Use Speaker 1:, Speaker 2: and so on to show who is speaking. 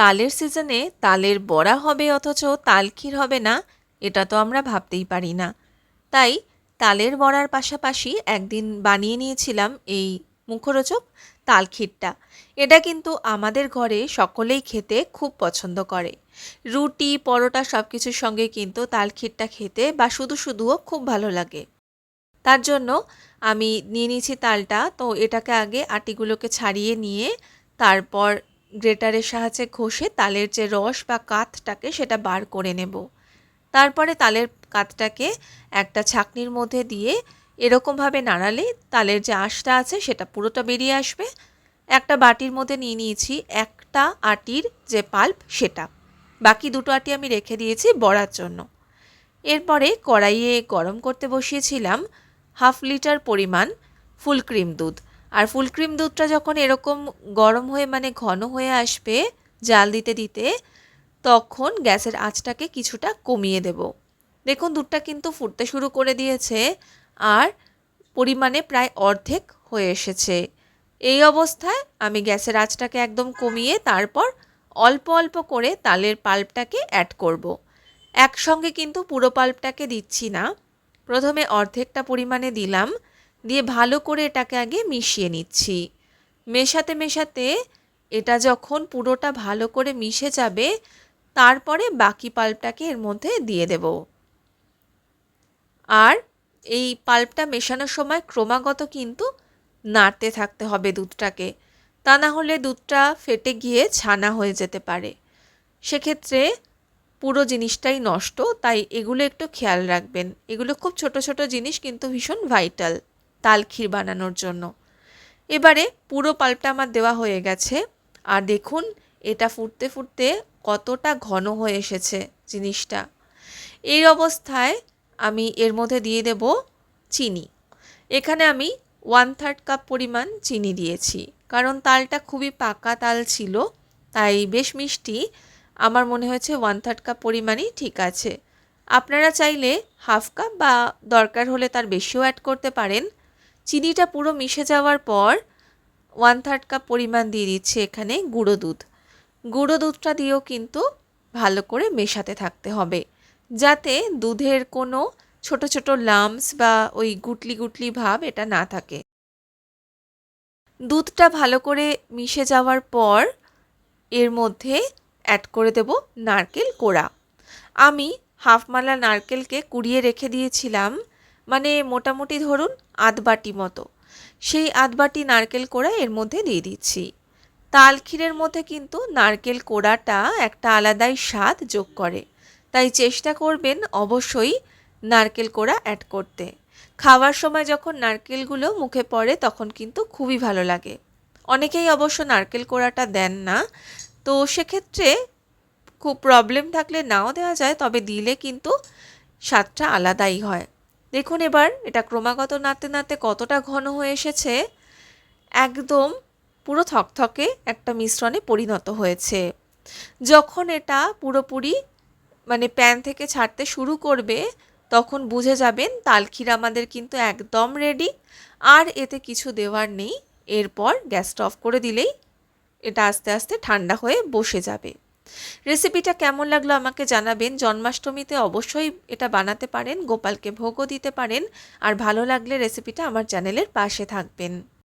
Speaker 1: তালের সিজনে তালের বড়া হবে অথচ তালক্ষীর হবে না, এটা তো আমরা ভাবতেই পারি না। তাই তালের বড়ার পাশাপাশি একদিন বানিয়ে নিয়েছিলাম এই মুখরোচক তালক্ষীরটা এটা কিন্তু আমাদের ঘরে সকলেই খেতে খুব পছন্দ করে। রুটি, পরোটা সব কিছুর সঙ্গে কিন্তু তালক্ষীরটা খেতে বা শুধু শুধুও খুব ভালো লাগে। তার জন্য আমি নিয়ে নিয়েছি তালটা, তো এটাকে আগে আটিগুলোকে ছাড়িয়ে নিয়ে তারপর গ্রেটারের সাহায্যে ঘষে তালের যে রস বা কাথটাকে সেটা বার করে নেব। তারপরে তালের কাথটাকে একটা ছাকনির মধ্যে দিয়ে এরকমভাবে নাড়ালে তালের যে আঁশটা আছে সেটা পুরোটা বেরিয়ে আসবে। একটা বাটির মধ্যে নিয়ে নিয়েছি একটা আটির যে পাল্প সেটা। বাকি দুটো আটি আমি রেখে দিয়েছি বড়ার জন্য। এরপরে কড়াইয়ে গরম করতে বসিয়েছিলাম হাফ লিটার পরিমাণ ফুল ক্রিম দুধ। আর ফুল ক্রিম দুধটা যখন এরকম গরম হয়ে মানে ঘন হয়ে আসবে, জাল দিতে দিতে, তখন গ্যাসের আঁচটাকে কিছুটা কমিয়ে দেব। দেখুন, দুধটা কিন্তু ফুটতে শুরু করে দিয়েছে আর পরিমাণে প্রায় অর্ধেক হয়ে এসেছে। এই অবস্থায় আমি গ্যাসের আঁচটাকে একদম কমিয়ে তারপর অল্প অল্প করে তালের পাল্পটাকে অ্যাড করব। একসঙ্গে কিন্তু পুরো পাল্পটাকে দিচ্ছি না। প্রথমে অর্ধেকটা পরিমাণে দিলাম। দিয়ে ভালো করে এটাকে আগে মিশিয়ে নিচ্ছি। মেশাতে মেশাতে এটা যখন পুরোটা ভালো করে মিশে যাবে, তারপরে বাকি পাল্পটাকে এর মধ্যে দিয়ে দেব। আর এই পাল্পটা মেশানোর সময় ক্রমাগত কিন্তু নাড়তে থাকতে হবে দুধটাকে। তা না হলে দুধটা ফেটে গিয়ে ছানা হয়ে যেতে পারে। সেক্ষেত্রে পুরো জিনিসটাই নষ্ট, তাই এগুলো একটু খেয়াল রাখবেন। এগুলো খুব ছোট ছোট জিনিস কিন্তু ভীষণ ভাইটাল। তাল ক্ষীর বানানোর জন্য। এবারে পুরো পাল্পটা আমার দেওয়া হয়ে গেছে। আর দেখুন, এটা ফুটতে ফুটতে কতটা ঘন হয়ে এসেছে জিনিসটা। এই অবস্থায় আমি এর মধ্যে দিয়ে দেব চিনি। এখানে আমি ওয়ান থার্ড কাপ পরিমাণ চিনি দিয়েছি। কারণ তালটা খুবই পাকা তাল ছিল, তাই বেশ মিষ্টি। আমার মনে হয়েছে ওয়ান থার্ড কাপ পরিমাণই ঠিক আছে। আপনারা চাইলে হাফ কাপ বা দরকার হলে তার বেশিও অ্যাড করতে পারেন। চিনিটা পুরো মিশে যাওয়ার পর ওয়ান থার্ড কাপ পরিমাণ দিয়ে দিচ্ছে এখানে গুঁড়ো দুধ। গুঁড়ো দুধটা দিয়েও কিন্তু ভালো করে মেশাতে থাকতে হবে। যাতে দুধের কোনো ছোট ছোট লামস বা ওই গুটলি গুটলি ভাব এটা না থাকে। দুধটা ভালো করে মিশে যাওয়ার পর এর মধ্যে অ্যাড করে দেব নারকেল কোড়া। আমি হাফ মালা নারকেলকে কুড়িয়ে রেখে দিয়েছিলাম। মানে মোটামুটি ধরুন আধ বাটি মতো। সেই আধ বাটি নারকেল কোড়া এর মধ্যে দিয়ে দিচ্ছি। তাল ক্ষীরের মধ্যে কিন্তু নারকেল কোড়াটা একটা আলাদাই স্বাদ যোগ করে। তাই চেষ্টা করবেন অবশ্যই নারকেল কোড়া অ্যাড করতে। খাওয়ার সময় যখন নারকেলগুলো মুখে পড়ে তখন কিন্তু খুবই ভালো লাগে। অনেকেই অবশ্য নারকেল কোড়াটা দেন না। তো সেক্ষেত্রে খুব প্রবলেম থাকলে নাও দেওয়া যায়, তবে দিলে কিন্তু স্বাদটা আলাদাই হয়। দেখুন এবার, এটা ক্রমাগত নাড়তে নাড়তে কতটা ঘন হয়ে এসেছে, একদম পুরো থকথকে একটা মিশ্রণে পরিণত হয়েছে। যখন এটা পুরোপুরি মানে প্যান থেকে ছাড়তে শুরু করবে, তখন বুঝে যাবেন তালক্ষীর আমাদের কিন্তু একদম রেডি আর এতে কিছু দেওয়ার নেই। এরপর গ্যাসটা অফ করে দিলেই এটা আস্তে আস্তে ঠান্ডা হয়ে বসে যাবে। রেসিপিটা কেমন লাগল আমাকে জানাবেন। জন্মাষ্টমীতে অবশ্যই এটা বানাতে পারেন, গোপালকে ভোগও দিতে পারেন। আর ভালো লাগলে রেসিপিটা আমার চ্যানেলের পাশে থাকবেন।